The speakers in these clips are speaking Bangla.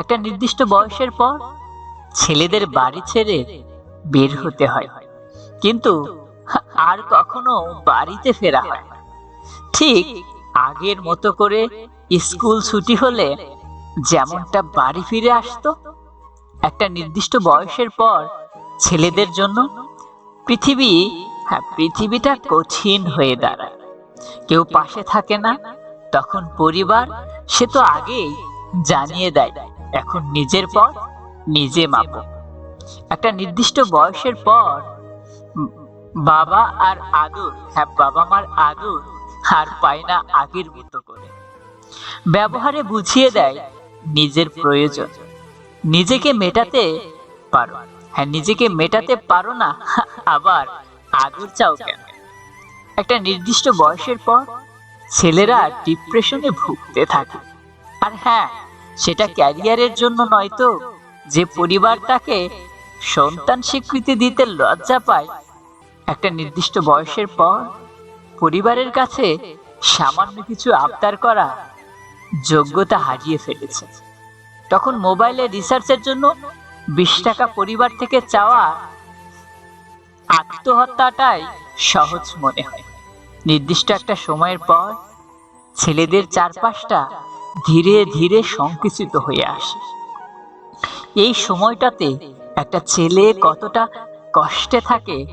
একটা নির্দিষ্ট বয়সের পর ছেলেদের বাড়ি ছেড়ে বের হতে হয়। কিন্তু আর কখনো বাড়িতে ফেরা হয় না। ঠিক আগের মতো করে স্কুল ছুটি হলে যেমনটা বাড়ি ফিরে আসতো, একটা নির্দিষ্ট বয়সের পর ছেলেদের জন্য পৃথিবী হ্যাঁ পৃথিবীটা কঠিন হয়ে দাঁড়ায়। কেউ পাশে থাকে না, তখন পরিবার সে তো আগেই জানিয়ে দেয়। এখন নিজের পর নিজে মাপো। একটা নির্দিষ্ট বয়সের পর বাবা আর আদর হ্যাঁ বাবা মার আদর আর পায় না আগের মতো করে। ব্যবহারে বুঝিয়ে দেয় নিজের প্রয়োজন। নিজেকে মেটাতে পারো। হ্যাঁ নিজেকে মেটাতে পারো না, আবার আদর চাও কেন? একটা নির্দিষ্ট বয়সের পর ছেলেরা ডিপ্রেশনে ভুগতে থাকে। আর হ্যাঁ সেটা ক্যারিয়ারের জন্য নয় তো, যে পরিবার তাকে সন্তান স্বীকৃতি দিতে লজ্জা পায়। একটা নির্দিষ্ট বয়সের পর পরিবারের কাছে সামান্য কিছু আবদার করা যোগ্যতা হারিয়ে ফেলেছে। তখন মোবাইলে রিসার্চের জন্য বিশ টাকা পরিবার থেকে চাওয়া আত্মহত্যাটাই সহজ মনে হয়। নির্দিষ্ট একটা সময়ের পর ছেলেদের চারপাশটা ধীরে ধীরে সংকুচিত হয়ে আসে। এই সময়টাতে একটা ছেলে কতটা কষ্টে থাকে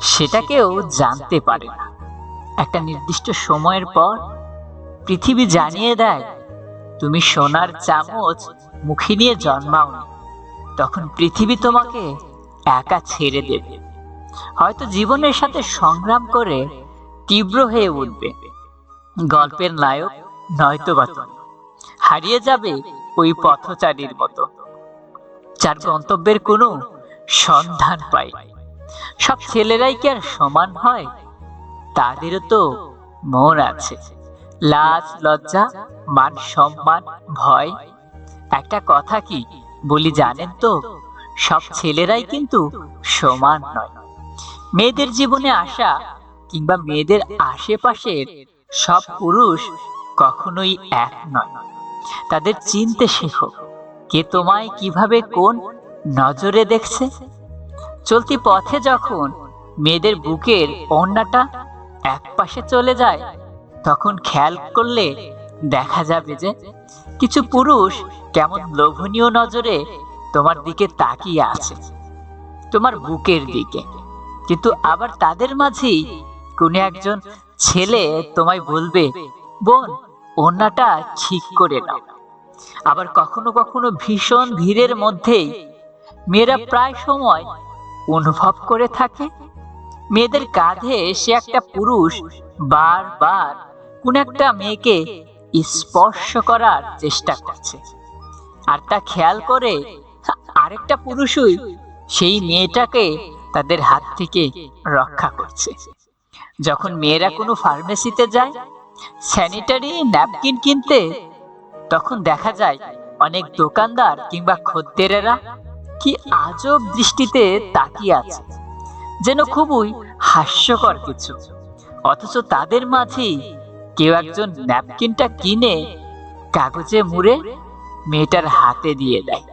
সেটা কেউ জানতে পারে না। একটা নির্দিষ্ট সময়ের পর পৃথিবী জানিয়ে দেয়, তুমি সোনার চামচ মুখে নিয়ে জন্মাওনি। তখন পৃথিবী তোমাকে একা ছেড়ে দেবে। হয়তো জীবনের সাথে সংগ্রাম করে তীব্র হয়ে উঠবে। গল্পের নায়ক নয়তো বা হারিয়ে যাবে ওই পথচারীর মতো। যার গন্তব্যের কোনো সন্ধান পাই। সব ছেলেরাই কি আর সমান হয়? তাদেরও তো মন আছে। লাজ, লজ্জা, মান সম্মান, ভয়। একটা কথা কি বলি জানেন তো? সব ছেলেরাই কিন্তু সমান নয়। মেয়েদের জীবনে আসা কিংবা মেয়েদের আশেপাশের সব পুরুষ কখনোই এক নয়। তাদের চিনতে শেখো কে তোমায় কীভাবে কোন নজরে দেখছে। চলতি পথে যখন মেয়েদের বুকের ওড়নাটা এক পাশে চলে যায়, তখন খেয়াল করলে দেখা যাবে যে কিছু পুরুষ কেমন লোভনীয় নজরে তোমার দিকে তাকিয়ে আছে, তোমার বুকের দিকে। কিন্তু আবার তাদের মাঝেই কোনো একজন ছেলে তোমায় বলবে, বোন ওড়নাটা ঠিক করে নাও। আবার কখনো কখনো ভীষণ ভিড়ের মধ্যেই মেয়েরা প্রায় সময় অনুভব করে থাকে। মেয়েদের কাঁধে সে একটা পুরুষ বারবার কোন একটা মেয়েকে স্পর্শ করার চেষ্টা করছে। আর তা খেয়াল করে আরেকটা পুরুষই সেই মেয়েটাকে তাদের হাত থেকে রক্ষা করছে। যখন মেয়েরা কোনো ফার্মেসিতে যায় স্যানিটারি ন্যাপকিন কিনতে তখন দেখা যায় অনেক দোকানদার কিংবা খদ্দেরেরা কি আজব দৃষ্টিতে তাকিয়ে আছে, যেন খুবই হাস্যকর কিছু। অথচ তাদের মাঝেই কেউ একজন ন্যাপকিনটা কিনে কাগজে মুড়ে মেয়েটার হাতে দিয়ে দেয়,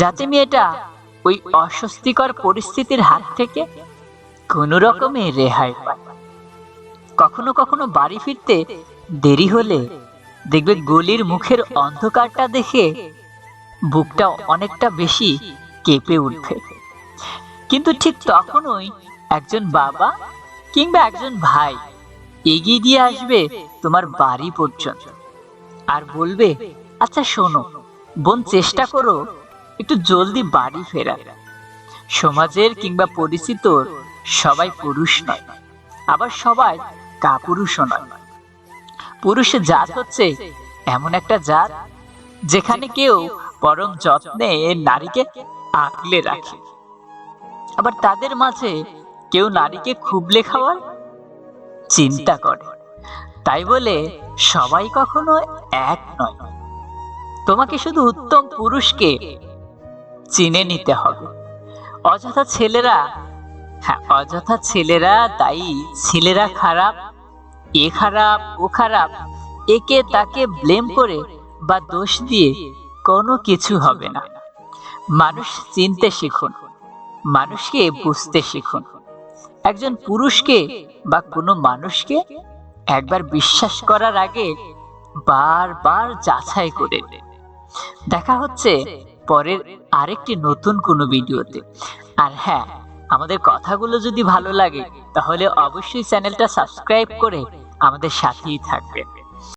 যাতে মেয়েটা ওই অস্বস্তিকর পরিস্থিতির হাত থেকে কোনো রকমে রেহাই পায়। কখনো কখনো বাড়ি ফিরতে দেরি হলে দেখবে গলির মুখের অন্ধকারটা দেখে বুকটা অনেকটা বেশি কেঁপে উঠবে। কিন্তু ঠিক তখনই একজন বাবা কিংবা একজন ভাই এগিয়ে দিয়ে আসবে তোমার বাড়ি পর্যন্ত আর বলবে আচ্ছা শোনো, বোন, চেষ্টা করো একটু জলদি বাড়ি ফেরা সমাজের কিংবা পরিচিত সবাই পুরুষ নয়, আবার সবাই কাপুরুষও নয়। পুরুষের জাত হচ্ছে এমন একটা জাত যেখানে কেউ পরম যত্নে নারীকে আঁকলে রাখে। আবার তাদের মাঝে কেউ নারীকে খুবলে খাওয়ার চিন্তা করে। তাই বলে সবাই কখনো এক নয়। তোমাকে শুধু উত্তম পুরুষকে চিনে নিতে হবে। অযথা ছেলেরা হ্যাঁ অযথা ছেলেরা দায়ী, ছেলেরা খারাপ এ খারাপ, ও খারাপ। একে তাকে ব্লেম করে বা দোষ দিয়ে কোনো কিছু হবে না। মানুষ চিনতে শিখুন, মানুষকে বুঝতে শিখুন। একজন পুরুষকে বা কোনো মানুষকে একবার বিশ্বাস করার আগে বারবার যাচাই করে। দেখা হচ্ছে পরের আরেকটি নতুন কোনো ভিডিওতে। আর হ্যাঁ আমাদের কথাগুলো যদি ভালো লাগে, তাহলে অবশ্যই চ্যানেলটা সাবস্ক্রাইব করে আমাদের সাথেই থাকবেন।